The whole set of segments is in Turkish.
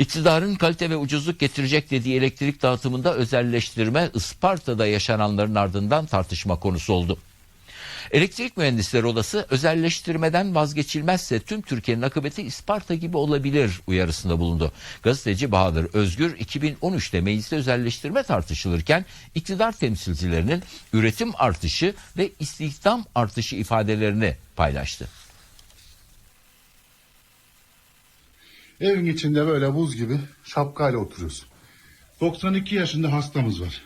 İktidarın kalite ve ucuzluk getirecek dediği elektrik dağıtımında özelleştirme Isparta'da yaşananların ardından tartışma konusu oldu. Elektrik Mühendisleri Odası özelleştirmeden vazgeçilmezse tüm Türkiye'nin akıbeti Isparta gibi olabilir uyarısında bulundu. Gazeteci Bahadır Özgür 2013'te mecliste özelleştirme tartışılırken iktidar temsilcilerinin üretim artışı ve istihdam artışı ifadelerini paylaştı. Evin içinde böyle buz gibi şapkayla oturuyoruz. 92 yaşında hastamız var.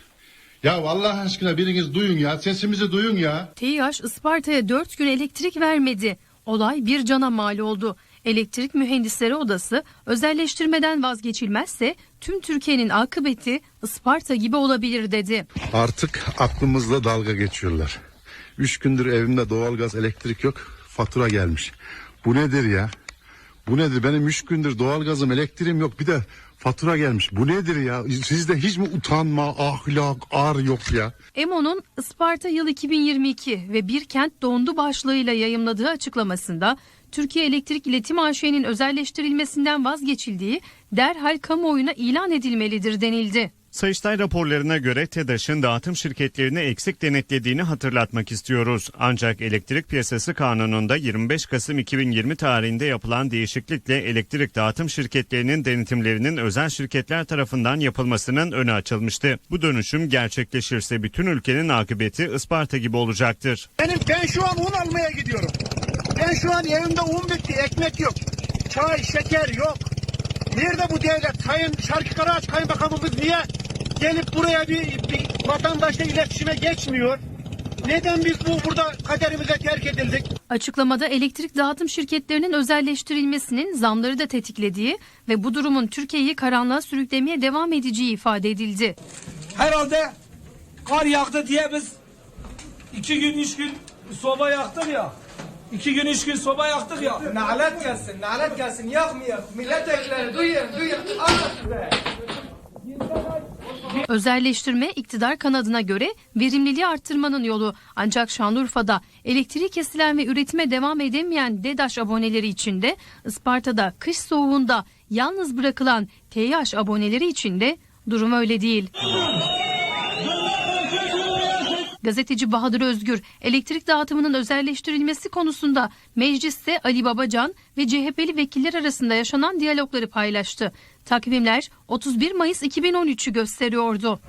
Ya Allah aşkına biriniz duyun ya sesimizi duyun ya. TİAŞ Isparta'ya 4 gün elektrik vermedi. Olay bir cana mal oldu. Elektrik Mühendisleri Odası özelleştirmeden vazgeçilmezse tüm Türkiye'nin akıbeti Isparta gibi olabilir dedi. Artık aklımızla dalga geçiyorlar. Üç gündür evimde doğalgaz elektrik yok fatura gelmiş. Bu nedir ya? Bu nedir? Benim üç gündür doğalgazım elektriğim yok bir de fatura gelmiş. Bu nedir ya? Sizde hiç mi utanma, ahlak, ar yok ya? EMO'nun Isparta yıl 2022 ve Bir Kent Dondu başlığıyla yayımladığı açıklamasında Türkiye Elektrik İletim AŞ'nin özelleştirilmesinden vazgeçildiği derhal kamuoyuna ilan edilmelidir denildi. Sayıştay raporlarına göre TEDAŞ'ın dağıtım şirketlerini eksik denetlediğini hatırlatmak istiyoruz. Ancak elektrik piyasası kanununda 25 Kasım 2020 tarihinde yapılan değişiklikle elektrik dağıtım şirketlerinin denetimlerinin özel şirketler tarafından yapılmasının önü açılmıştı. Bu dönüşüm gerçekleşirse bütün ülkenin akıbeti Isparta gibi olacaktır. Benim ben şu an un almaya gidiyorum. Ben şu an evimde un bitti, ekmek yok. Çay, şeker yok. Nerede bu devlet? Sayın Şarkı Karaağaç Kaymakamımız niye gelip buraya bir, bir vatandaşla iletişime geçmiyor? Neden biz bu burada kaderimize terk edildik? Açıklamada elektrik dağıtım şirketlerinin özelleştirilmesinin zamları da tetiklediği ve bu durumun Türkiye'yi karanlığa sürüklemeye devam edeceği ifade edildi. herhalde kar yağdı diye biz iki gün üç gün soba yaktık ya. İki gün üç gün soba yaktık ya. Nalet gelsin, nalet gelsin. Yakmayın. Milletvekilleri duyun, duyun. Anlatın be. Özelleştirme iktidar kanadına göre verimliliği arttırmanın yolu. Ancak Şanlıurfa'da elektriği kesilen ve üretime devam edemeyen DEDAŞ aboneleri için de Isparta'da kış soğuğunda yalnız bırakılan TYH aboneleri için de durum öyle değil. Gazeteci Bahadır Özgür elektrik dağıtımının özelleştirilmesi konusunda mecliste Ali Babacan ve CHP'li vekiller arasında yaşanan diyalogları paylaştı. Takvimler 31 Mayıs 2013'ü gösteriyordu.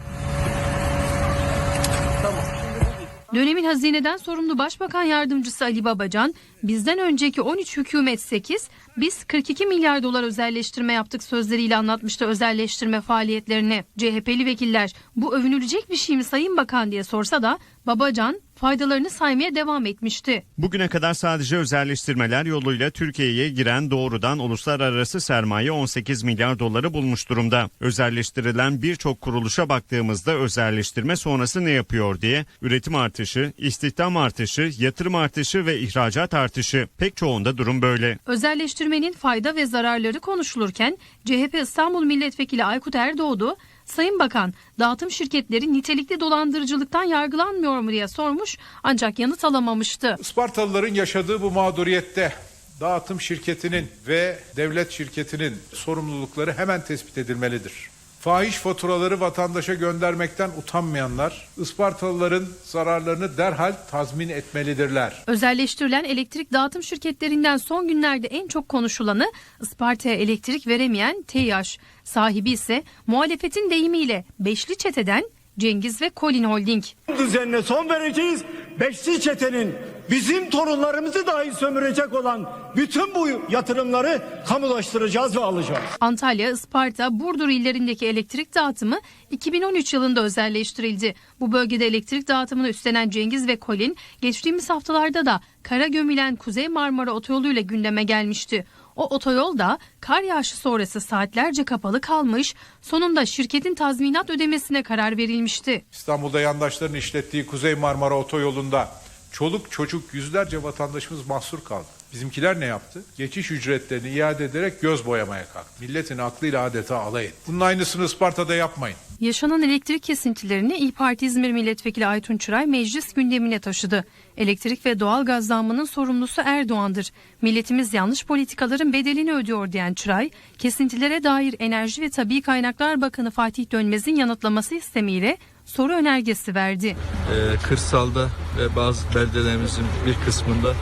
Dönemin hazineden sorumlu Başbakan Yardımcısı Ali Babacan, bizden önceki 13 hükümet 8, biz 42 milyar dolar özelleştirme yaptık sözleriyle anlatmıştı özelleştirme faaliyetlerini. CHP'li vekiller bu övünülecek bir şey mi Sayın Bakan diye sorsa da Babacan faydalarını saymaya devam etmişti. Bugüne kadar sadece özelleştirmeler yoluyla Türkiye'ye giren doğrudan uluslararası sermaye 18 milyar doları bulmuş durumda. Özelleştirilen birçok kuruluşa baktığımızda özelleştirme sonrası ne yapıyor diye üretim artışı, istihdam artışı, yatırım artışı ve ihracat artışı pek çoğunda durum böyle. Özelleştirmenin fayda ve zararları konuşulurken CHP İstanbul Milletvekili Aykut Erdoğdu, Sayın Bakan dağıtım şirketleri nitelikli dolandırıcılıktan yargılanmıyor mu diye sormuş ancak yanıt alamamıştı. Ispartalıların yaşadığı bu mağduriyette dağıtım şirketinin ve devlet şirketinin sorumlulukları hemen tespit edilmelidir. Fahiş faturaları vatandaşa göndermekten utanmayanlar Ispartalıların zararlarını derhal tazmin etmelidirler. Özelleştirilen elektrik dağıtım şirketlerinden son günlerde en çok konuşulanı Isparta'ya elektrik veremeyen TEİAŞ. Sahibi ise muhalefetin deyimiyle Beşli Çete'den Cengiz ve Colin Holding. Düzenine son vereceğiz. Beşli çetenin bizim torunlarımızı dahi sömürecek olan bütün bu yatırımları kamulaştıracağız ve alacağız. Antalya, Isparta, Burdur illerindeki elektrik dağıtımı 2013 yılında özelleştirildi. Bu bölgede elektrik dağıtımını üstlenen Cengiz ve Colin geçtiğimiz haftalarda da kara gömülen Kuzey Marmara Otoyolu ile gündeme gelmişti. O otoyol da kar yağışı sonrası saatlerce kapalı kalmış, sonunda şirketin tazminat ödemesine karar verilmişti. İstanbul'da yandaşların işlettiği Kuzey Marmara Otoyolu'nda çoluk çocuk yüzlerce vatandaşımız mahsur kaldı. Bizimkiler ne yaptı? Geçiş ücretlerini iade ederek göz boyamaya kalktı. Milletin aklıyla adeta alay etti. Bunun aynısını Isparta'da yapmayın. Yaşanan elektrik kesintilerini İyi Parti İzmir Milletvekili Aytun Çıray meclis gündemine taşıdı. Elektrik ve doğal gaz zammının sorumlusu Erdoğan'dır. Milletimiz yanlış politikaların bedelini ödüyor diyen Çıray, kesintilere dair Enerji ve Tabi Kaynaklar Bakanı Fatih Dönmez'in yanıtlaması istemiyle soru önergesi verdi. Ee, kırsalda ve bazı beldelerimizin bir kısmında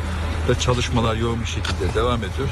da çalışmalar yoğun bir şekilde devam ediyor.